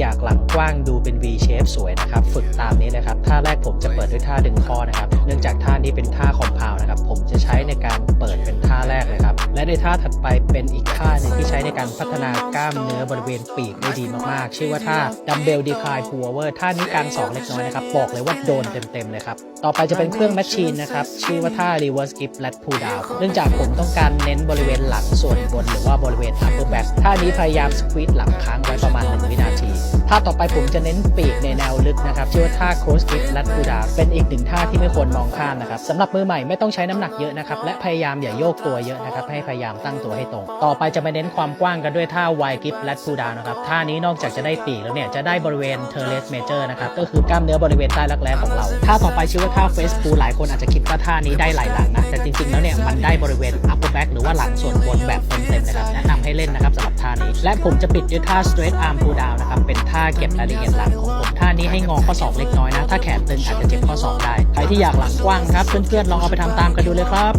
อยากหลังกว้างดูเป็น V shape สวยนะครับ ฝึกตามนี้นะครับ ท่าแรกผมจะเปิดด้วยท่าดึงข้อนะครับ เนื่องจากท่านี้เป็นท่าคอมเพลนะครับ ผมจะใช้ในการเปิดเป็นท่าแรกเลยครับ และในท่าถัดไปเป็นอีกท่าหนึ่งที่ใช้ในการพัฒนากล้ามเนื้อบริเวณปีกได้ดีมากๆ ชื่อว่าท่าดัมเบลดีคลายพูลเวอร์ท่านี้การสองเล็กน้อยนะครับ บอกเลยว่าโดนเต็มๆเลยครับ ต่อไปจะเป็นเครื่องแมชชีนนะครับ ชื่อว่าท่า reverse grip lat pull down เนื่องจากผมต้องการเน้นบริเวณหลังส่วนบนหรือว่าบริเวณ upper back ท่านี้พยายามสควีตหลังค้างไว้ประมาณ1วินาที ท่าต่อไปผมจะเน้นปีกในแนวลึกนะครับชื่อว่าท่า cross grip lat pull down เป็นอีกหนึ่งท่าที่ไม่ควรมองข้ามนะครับสำหรับมือใหม่ไม่ต้องใช้น้ำหนักเยอะนะครับและพยายามอย่าโยกตัวเยอะนะครับให้พยายามตั้งตัวให้ตรง ต่อไปจะไปเน้นความกว้างกันด้วยท่า wide grip lat pull down นะครับท่านี้นอกจากจะได้ปีกแล้วเนี่ยจะได้บริเวณ teres major นะครับก็คือกล้ามเนื้อบริเวณใต้รักแร้ของเราท่าต่อไปชื่อว่าท่า face pull หลายคนอาจจะคิดว่าท่านี้ได้หลายหลังนะแต่จริงๆแล้วเนี่ยมันได้บริเวณ upper back หรือว่าหลังส่วนบนแบบเต็มๆนะครับแนะนำให้เล่นนะครับสำหรับท่านี้และผมจะปิดด้วยท่า straight arm pull down นะครับเป็น เก็บรายละเอียดหลังของผมท่านี้ให้งอข้อศอกเล็กน้อยนะ ถ้าแขนตึงอาจจะเจ็บข้อศอกได้ ใครที่อยากหลังกว้างครับ เพื่อนๆลองเอาไปทำตามกันดูเลยครับ